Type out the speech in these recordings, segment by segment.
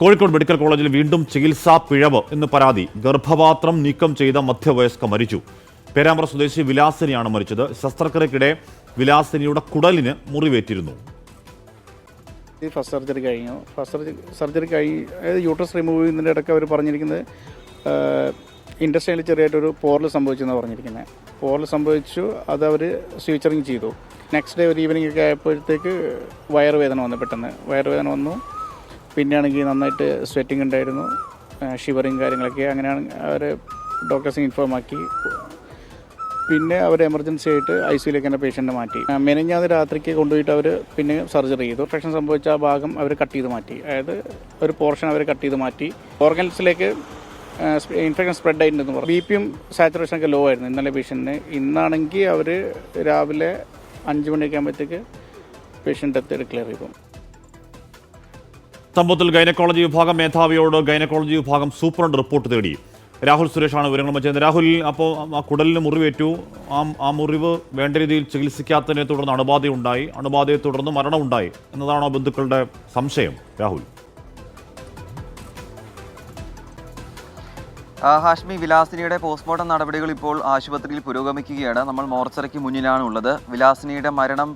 Kozhikode medical കോളേജിൽ വീണ്ടും ചികിത്സാ പിഴവ് എന്ന് പരാതി. ഗർഭപാത്രം നീക്കം ചെയ്ത മധ്യവയസ്ക മരിച്ചു. പേരാമ്പ്ര സ്വദേശി വിലാസിനിയാണ് മരിച്ചത്. ശസ്ത്രക്രിയക്കിടെ വിലാസിനിയുടെ കുടലിന് മുറിവേറ്റിരുന്നു. ഫസ്റ്റ് സർജറി കഴിഞ്ഞു. ഫസ്റ്റ് സർജറി കഴിഞ്ഞ് അതായത് യൂട്രസ് റിമൂവ് ചെയ്യുന്നതിന്റെ ഇടയ്ക്ക് അവർ പറഞ്ഞിരിക്കുന്നത് ഇൻഡസ്ട്രിയിൽ ചെറിയായിട്ടൊരു പോറൽ സംഭവിച്ചെന്നാണ് പറഞ്ഞിരിക്കുന്നത്. പോറൽ സംഭവിച്ചു അത് അവർ സ്വീച്ചറിങ് ചെയ്തു. നെക്സ്റ്റ് ഡേ ഒരു ഈവനിങ് ഒക്കെ ആയപ്പോഴത്തേക്ക് വയറുവേദന വന്നു പെട്ടെന്ന്. വയറുവേദന വന്നു. പിന്നെയാണെങ്കിൽ നന്നായിട്ട് സ്വെറ്റിംഗ് ഉണ്ടായിരുന്നു. ഷിവറിങ് കാര്യങ്ങളൊക്കെ. അങ്ങനെയാണ് അവർ ഡോക്ടേഴ്സിന് ഇൻഫോം ആക്കി. പിന്നെ അവർ എമർജൻസി ആയിട്ട് ഐ സിയിലേക്ക് തന്നെ പേഷ്യന്റിനെ മാറ്റി. ആ, രാത്രിക്ക് കൊണ്ടുപോയിട്ട് അവർ പിന്നെ സർജറി ചെയ്തു. ഓപ്പറേഷൻ സംഭവിച്ച ആ ഭാഗം അവർ കട്ട് ചെയ്ത് മാറ്റി. അതായത് ഒരു പോർഷൻ അവർ കട്ട് ചെയ്ത് മാറ്റി. ഓർഗൻസിലേക്ക് ഇൻഫെക്ഷൻ സ്പ്രെഡ് ആയിട്ടുണ്ടെന്ന് പറഞ്ഞു. ബി പിയും സാച്ചുറേഷൻ ഒക്കെ ലോ ആയിരുന്നു ഇന്നലെ പേഷ്യന്റിന് ഇന്നാണെങ്കിൽ അവർ രാവിലെ അഞ്ച് മണിയൊക്കെ ആകുമ്പോഴത്തേക്ക് പേഷ്യന്റ് ഡെത്ത് ഡിക്ലെയർ ചെയ്തു. സംഭവത്തിൽ ഗൈനക്കോളജി വിഭാഗം മേധാവിയോട് ഗൈനക്കോളജി വിഭാഗം സൂപ്രണ്ട് റിപ്പോർട്ട് തേടി. രാഹുൽ സുരേഷാണ് വിവരങ്ങൾ ചെയ്യുന്നത് രാഹുൽ അപ്പോൾ ആ കുടലിന് മുറിവേറ്റു. ആ ആ മുറിവ് വേണ്ട രീതിയിൽ ചികിത്സിക്കാത്തതിനെ തുടർന്ന് അണുബാധയുണ്ടായി. അണുബാധയെ തുടർന്ന് മരണമുണ്ടായി എന്നതാണോ ബന്ധുക്കളുടെ സംശയം രാഹുൽ? ഹാഷ്മി വിലാസിനിയുടെ പോസ്റ്റ്മോർട്ടം നടപടികൾ ഇപ്പോൾ ആശുപത്രിയിൽ പുരോഗമിക്കുകയാണ്. നമ്മൾ മോർച്ചറയ്ക്ക് മുന്നിലാണ് ഉള്ളത് വിലാസിനിയുടെ മരണം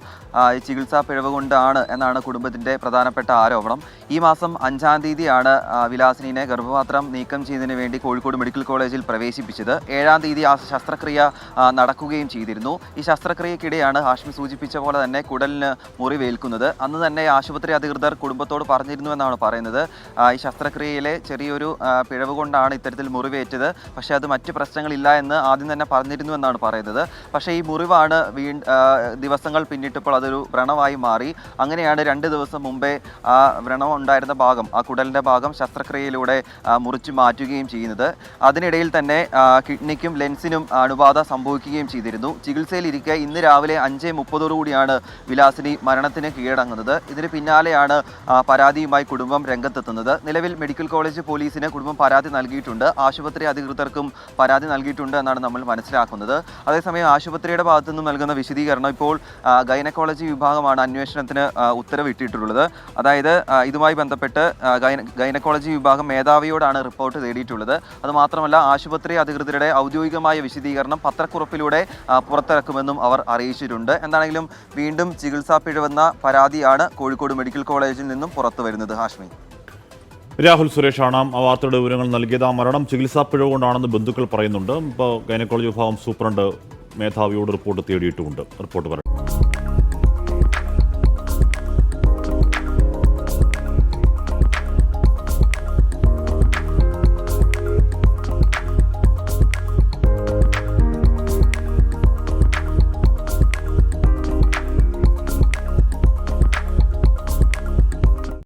ചികിത്സാ പിഴവ് കൊണ്ടാണ് എന്നാണ് കുടുംബത്തിന്റെ പ്രധാനപ്പെട്ട ആരോപണം. ഈ മാസം അഞ്ചാം തീയതിയാണ് വിലാസിനിയെ ഗർഭപാത്രം നീക്കം ചെയ്യുന്നതിന് വേണ്ടി കോഴിക്കോട് മെഡിക്കൽ കോളേജിൽ പ്രവേശിപ്പിച്ചത്. ഏഴാം തീയതി ആ ശസ്ത്രക്രിയ നടക്കുകയും ചെയ്തിരുന്നു. ഈ ശസ്ത്രക്രിയക്കിടെയാണ് ഹാഷ്മി സൂചിപ്പിച്ച പോലെ തന്നെ കുടലിന് മുറിവേൽക്കുന്നത്. അന്ന് തന്നെ ആശുപത്രി അധികൃതർ കുടുംബത്തോട് പറഞ്ഞിരുന്നു എന്നാണ് പറയുന്നത്. ഈ ശസ്ത്രക്രിയയിലെ ചെറിയൊരു പിഴവ് കൊണ്ടാണ് ഇത്തരത്തിൽ മുറിവേറ്റത് പക്ഷേ അത് മറ്റ് പ്രശ്നങ്ങളില്ല എന്ന് ആദ്യം തന്നെ പറഞ്ഞിരുന്നു എന്നാണ് പറയുന്നത്. പക്ഷേ ഈ മുറിവാണ് വീ ദിവസങ്ങൾ പിന്നിട്ടപ്പോൾ അതൊരു വ്രണമായി മാറി. അങ്ങനെയാണ് രണ്ട് ദിവസം മുമ്പേ ആ വ്രണം ഉണ്ടായിരുന്ന ഭാഗം ആ കുടലിന്റെ ഭാഗം ശസ്ത്രക്രിയയിലൂടെ മുറിച്ച് മാറ്റുകയും ചെയ്യുന്നത്. അതിനിടയിൽ തന്നെ കിഡ്നിക്കും ലെൻസിനും അണുബാധ സംഭവിക്കുകയും ചെയ്തിരുന്നു. ചികിത്സയിലിരിക്കെ ഇന്ന് രാവിലെ അഞ്ച് മുപ്പതോടുകൂടിയാണ് വിലാസിനി മരണത്തിന് കീഴടങ്ങുന്നത്. ഇതിന് പിന്നാലെയാണ് പരാതിയുമായി കുടുംബം രംഗത്തെത്തുന്നത്. നിലവിൽ മെഡിക്കൽ കോളേജ് പോലീസിന് കുടുംബം പരാതി നൽകിയിട്ടുണ്ട്. ആശുപത്രി അധികൃതർക്കും പരാതി നൽകിയിട്ടുണ്ട് എന്നാണ് നമ്മൾ മനസ്സിലാക്കുന്നത്. അതേസമയം ആശുപത്രിയുടെ ഭാഗത്തു നിന്നും നൽകുന്ന വിശദീകരണം ഇപ്പോൾ ഗൈനക്കോളജി വിഭാഗമാണ് അന്വേഷണത്തിന് ഉത്തരവിട്ടിട്ടുള്ളത്. അതായത് ഇതുമായി ബന്ധപ്പെട്ട് ഗൈനക്കോളജി വിഭാഗം മേധാവിയോടാണ് റിപ്പോർട്ട് തേടിയിട്ടുള്ളത്. അതുമാത്രമല്ല ആശുപത്രി അധികൃതരുടെ ഔദ്യോഗികമായ വിശദീകരണം പത്രക്കുറിപ്പിലൂടെ പുറത്തിറക്കുമെന്നും അവർ അറിയിച്ചിട്ടുണ്ട്. എന്താണെങ്കിലും വീണ്ടും ചികിത്സാ പിഴവെന്ന പരാതിയാണ് കോഴിക്കോട് മെഡിക്കൽ കോളേജിൽ നിന്നും പുറത്തു വരുന്നത് ഹാഷ്മി. രാഹുൽ സുരേഷാണ് ആ വാർത്തയുടെ വിവരങ്ങൾ നൽകിയത്. ആ മരണം ചികിത്സാ പിഴവ് കൊണ്ടാണെന്ന് ബന്ധുക്കൾ പറയുന്നുണ്ട്. ഇപ്പോൾ ഗൈനക്കോളജി വിഭാഗം സൂപ്രണ്ട് മേധാവിയോട് റിപ്പോർട്ട് തേടിയിട്ടുമുണ്ട്. റിപ്പോർട്ട് വരട്ടെ